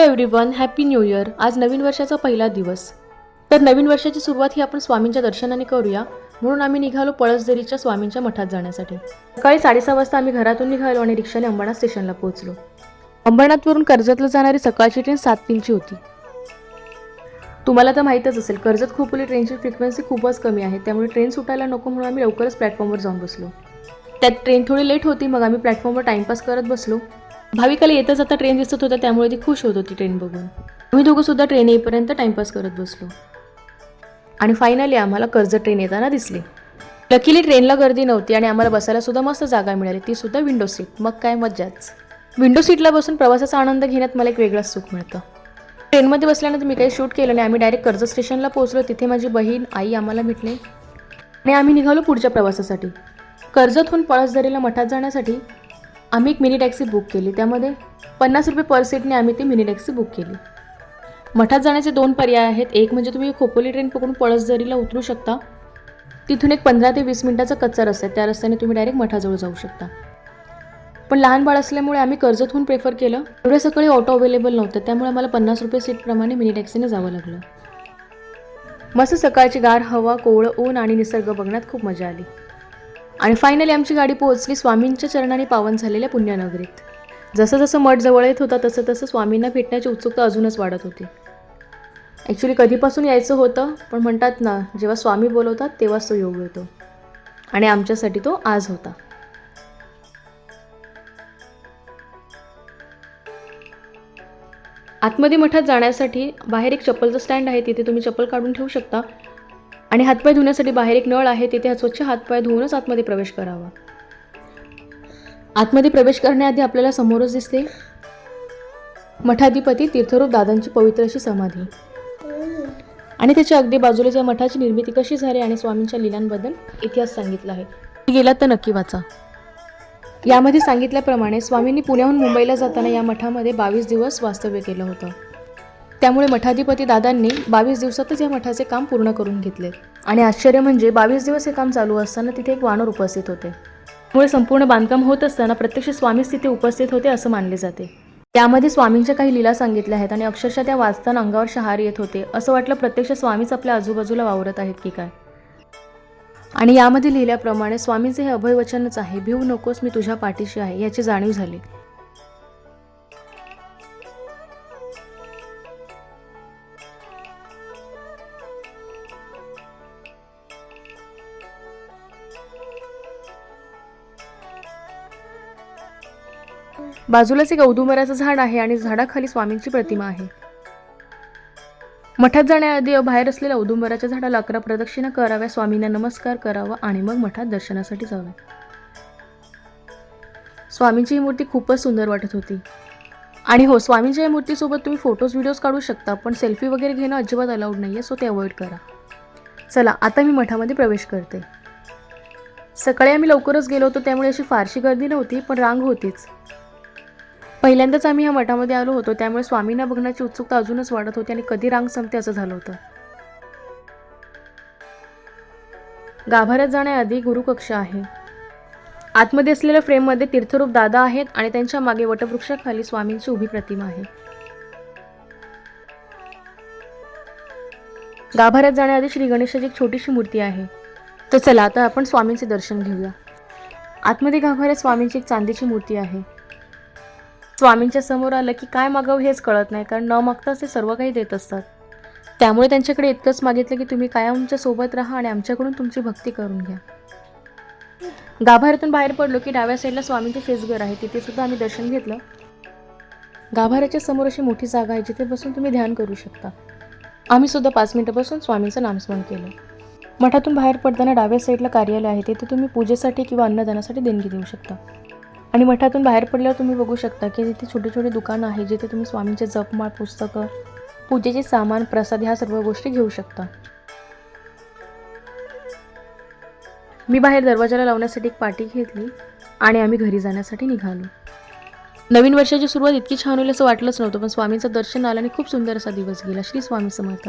One happy new year आज नवीन वर्षाचा पहिला दिवस. तर नवीन वर्षाची सुरुवात ही आपण स्वामींच्या दर्शनाने करूया. म्हणून आम्ही निघालो पळसदरीच्या स्वामींच्या मठात जाण्यासाठी. सकाळी साडेसहा वाजता आम्ही घरातून निघालो आणि रिक्षाने अंबरनाथ स्टेशनला पोहोचलो. अंबरनाथवरून कर्जतला जाणारी सकाळची ट्रेन सात तीनची होती. तुम्हाला तर माहीतच असेल कर्जत खोपोली ट्रेनची फ्रिक्वेन्सी खूपच कमी आहे. त्यामुळे ट्रेन सुटायला नको म्हणून आम्ही लवकरच प्लॅटफॉर्मवर जाऊन बसलो. त्यात ट्रेन थोडी लेट होती मग आम्ही प्लॅटफॉर्मवर टाइमपास करत बसलो. भाविकाला येता जाता ट्रेन दिसत होता त्यामुळे ती खुश होत होती ट्रेन बघून. आम्ही दोघं सुद्धा ट्रेन येईपर्यंत टाइमपास करत बसलो. आणि फायनली आम्हाला कर्जत ट्रेन येताना दिसली. लकीली ट्रेनला गर्दी नव्हती आणि आम्हाला बसायला सुद्धा मस्त जागा मिळाली. ती सुद्धा विंडो सीट मग काय मज्जाच. विंडो सीटला बसून प्रवासाचा आनंद घेण्यात मला एक वेगळाच सुख मिळतं. ट्रेनमध्ये बसल्यानंतर मी काही शूट केलं नाही. आम्ही डायरेक्ट कर्जत स्टेशनला पोहोचलो. तिथे माझी बहीण आई आम्हाला भेटले. आणि आम्ही निघालो पुढच्या प्रवासासाठी. कर्जतहून पळसदरीला मठात जाण्यासाठी आम्ही एक मिनी टॅक्सी बुक केली. त्यामध्ये पन्नास रुपये पर सीटने आम्ही ती मिनी टॅक्सी बुक केली. मठात जाण्याचे दोन पर्याय आहेत. एक म्हणजे तुम्ही खोपोली ट्रेन पकडून पळसदरीला उतरू शकता. तिथून एक पंधरा ते वीस मिनिटाचा कच्चा रस्ता आहे. त्या रस्त्याने तुम्ही डायरेक्ट मठाजवळ जाऊ शकता. पण लहान बाळ असल्यामुळे आम्ही कर्जतहून प्रेफर केलं. एवढ्या सकाळी ऑटो अवेलेबल नव्हतं. त्यामुळे आम्हाला पन्नास रुपये सीटप्रमाणे मिनी टॅक्सीने जावं लागलं. मस्त सकाळची गार हवा कोवळं ऊन आणि निसर्ग बघण्यात खूप मजा आली. आणि फायनली आमची गाडी पोहोचली स्वामींच्या चरणाने पावन झालेल्या पुण्यनगरीत. जसं जसं मठ जवळ येत होता तसं तसं स्वामींना भेटण्याची उत्सुकता अजूनच वाढत होती. ॲक्च्युली कधीपासून यायचं होतं पण म्हणतात ना जेव्हा स्वामी बोलवतात तेव्हाच तो योग येतो. आणि आमच्यासाठी तो आज होता. आतमध्ये मठात जाण्यासाठी बाहेर एक चप्पलचं स्टँड आहे तिथे तुम्ही चप्पल काढून ठेवू शकता. आणि हातपाय धुण्यासाठी बाहेर एक नळ आहे तिथे स्वच्छ हातपाय धुवूनच आतमध्ये प्रवेश करावा. आतमध्ये प्रवेश करण्याआधी आपल्याला समोरच दिसते. मठाधिपती तीर्थरूप दादांची पवित्र अशी समाधी. आणि त्याच्या अगदी बाजूला ज्या मठाची निर्मिती कशी झाली आणि स्वामींच्या लिलांबद्दल इतिहास सांगितला आहे गेलात तर नक्की वाचा. यामध्ये सांगितल्याप्रमाणे स्वामींनी पुण्याहून मुंबईला जाताना या मठामध्ये बावीस दिवस वास्तव्य केलं होतं. त्यामुळे मठाधिपती दादांनी बावीस दिवसातच या मठाचे काम पूर्ण करून घेतले. आणि आश्चर्य म्हणजे बावीस दिवस हे काम चालू असताना तिथे एक वानर उपस्थित होते. त्यामुळे संपूर्ण बांधकाम होत असताना प्रत्यक्ष स्वामीच तिथे उपस्थित होते असं मानले जाते. त्यामध्ये स्वामींच्या काही लीला सांगितल्या आहेत आणि अक्षरशः त्या वाचताना अंगावर शहार येत होते. असं वाटलं प्रत्यक्ष स्वामीच आपल्या आजूबाजूला वावरत आहेत की काय? आणि यामध्ये लिहिल्याप्रमाणे स्वामींचे हे अभयवचनच आहे भिऊ नकोस मी तुझ्या पाठीशी आहे याची जाणीव झाली. बाजूलाच एक औदुंबराचं झाड आहे आणि झाडाखाली स्वामींची प्रतिमा आहे. मठात जाण्याआधी बाहेर असलेल्या औदुंबराच्या झाडाला अकरा प्रदक्षिणा कराव्या स्वामींना नमस्कार करावा आणि मग मठात दर्शनासाठी जावे. स्वामींची ही मूर्ती खूपच सुंदर वाटत होती. आणि हो स्वामींच्या या मूर्तीसोबत तुम्ही फोटोज व्हिडिओज काढू शकता पण सेल्फी वगैरे घेणं अजिबात अलाउड नाही आहे सो ते अवॉइड करा. चला आता मी मठामध्ये प्रवेश करते. सकाळी आम्ही लवकरच गेलो होतो त्यामुळे अशी फारशी गर्दी नव्हती पण रांग होतीच. पहिल्यांदाच आम्ही ह्या मठामध्ये आलो होतो त्यामुळे स्वामींना बघण्याची उत्सुकता अजूनच वाढत होती आणि कधी रांग संपते असं झालं होतं. गाभाऱ्यात जाण्याआधी गुरुकक्ष आहे. आतमध्ये असलेल्या फ्रेममध्ये तीर्थरूप दादा आहेत आणि त्यांच्या मागे वटवृक्षाखाली स्वामींची उभी प्रतिमा आहे. गाभाऱ्यात जाण्याआधी श्री गणेशाची एक छोटीशी मूर्ती आहे. तर चला आता आपण स्वामींचे दर्शन घेऊया. आतमध्ये गाभाऱ्यात स्वामींची एक चांदीची मूर्ती आहे. स्वामींच्या समोर आलं की काय मागावं हेच कळत नाही कारण न मागताच ते सर्व काही देत असतात. त्यामुळे त्यांच्याकडे इतकंच मागितलं की तुम्ही कायम आमच्यासोबत राहा आणि आमच्याकडून तुमची भक्ती करून घ्या. गाभाऱ्यातून बाहेर पडलो की डाव्या साईडला स्वामींचे फेसघर आहे तिथे सुद्धा आम्ही दर्शन घेतलं. गाभाऱ्याच्या समोर अशी मोठी जागा आहे जिथे बसून तुम्ही ध्यान करू शकता. आम्ही सुद्धा पाच मिनिटं बसून स्वामींचं नामस्मरण केलं. मठातून बाहेर पडताना डाव्या साईडला कार्यालय आहे तिथे तुम्ही पूजेसाठी किंवा अन्नदानासाठी देणगी देऊ शकता. आणि मठातून बाहेर पडल्यावर तुम्ही बघू शकता की तिथे छोटे छोटे दुकानं आहे जिथे तुम्ही स्वामींचे जपमाळ पुस्तकं पूजेचे सामान प्रसाद ह्या सर्व गोष्टी घेऊ शकता. मी बाहेर दरवाजाला लावण्यासाठी एक पाटी घेतली आणि आम्ही घरी जाण्यासाठी निघालो. नवीन वर्षाची सुरुवात इतकी छान होईल असं वाटलंच नव्हतं पण स्वामींचं दर्शन आलं आणि खूप सुंदर असा दिवस गेला. श्री स्वामी समर्थ.